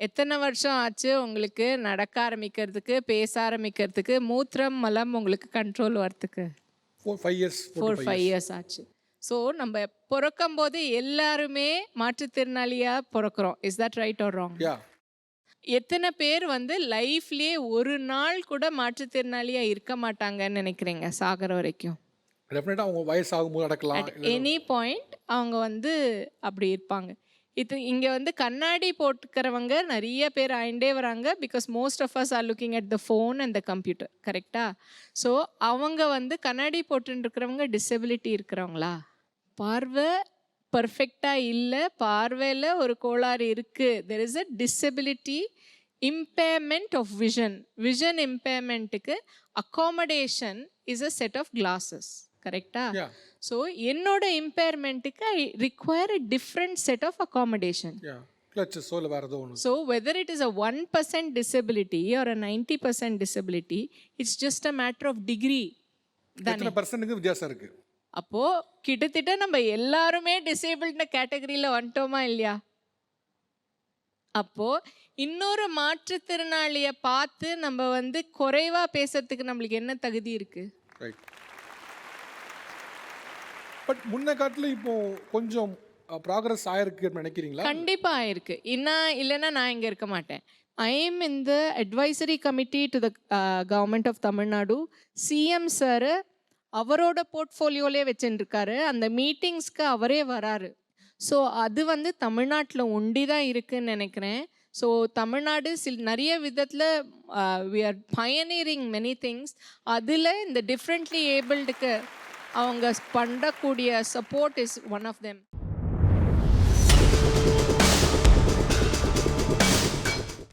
எத்தனை வருஷம் ஆச்சு உங்களுக்கு நடக்க ஆரம்பிக்கிறதுக்கு பேச ஆரம்பிக்கிறதுக்கு? மூத்திரம் மலம் உங்களுக்கு கண்ட்ரோல் வரத்துக்கு four five years four five years ஆச்சு. ஸோ நம்ம பிறக்கும் போது எல்லாருமே மாற்றுத்திறனாளியாக பிறக்கிறோம். Is that right or wrong எத்தனை பேர் வந்து லைஃப்லயே ஒரு நாள் கூட மாற்றுத்திறனாளியாக இருக்க மாட்டாங்கன்னு நினைக்கிறீங்க சாகிற வரைக்கும்? டெஃபினட்டாக அவங்க வயசாகும்போது நடக்கலாம் எனி பாயிண்ட் அவங்க வந்து அப்படி இருப்பாங்க. இது இங்கே வந்து கண்ணாடி போட்டுக்கிறவங்க நிறைய பேர் ஆயிண்டே வராங்க because most of us are looking at the phone and the computer கரெக்டாக ஸோ அவங்க வந்து கண்ணாடி போட்டுருக்கிறவங்க டிசபிலிட்டி இருக்கிறவங்களா? பார்வை பர்ஃபெக்டாக இல்லை பார்வையில் ஒரு கோளாறு இருக்குது there is a disability impairment of vision vision இம்பேர்மெண்ட்டுக்கு accommodation is a set of glasses கரெக்டா ஸோ என்னோட இம்பேர்மெண்ட்டுக்கு I require a different set of accommodation so whether it is a one percent disability or a ninety percent disability it's just a matter of degree வித்தியாசம் இருக்குது அப்போது கிட்டத்தட்ட நம்ம எல்லாருமே disabled கேட்டகரியில் வந்துட்டோமா இல்லையா? அப்போது இன்னொரு மாற்றுத்திறனாளியை பார்த்து நம்ம வந்து குறைவாக பேசுறதுக்கு நம்மளுக்கு என்ன தகுதி இருக்குது ரைட் பட் முன்ன காட்டில் இப்போ கொஞ்சம் ப்ராக்ரஸ் ஆயிருக்குன்னு நினைக்கிறீங்களா? கண்டிப்பா ஆயிருக்கு. என்ன இல்லைன்னா நான் இங்கே இருக்க மாட்டேன். I am in the advisory committee to the government of Tamil Nadu CM sir அவரோட போர்ட்ஃபோலியோலே வச்சுருக்காரு அந்த மீட்டிங்ஸ்க்கு அவரே வராரு. ஸோ அது வந்து தமிழ்நாட்டில் ஒண்டி தான் இருக்குன்னு நினைக்கிறேன். ஸோ தமிழ்நாடு சில் நிறைய விதத்தில் we are pioneering many things அதில் இந்த டிஃப்ரெண்ட்லி ஏபிள்டுக்கு அவங்க பண்ணக்கூடிய support is one of them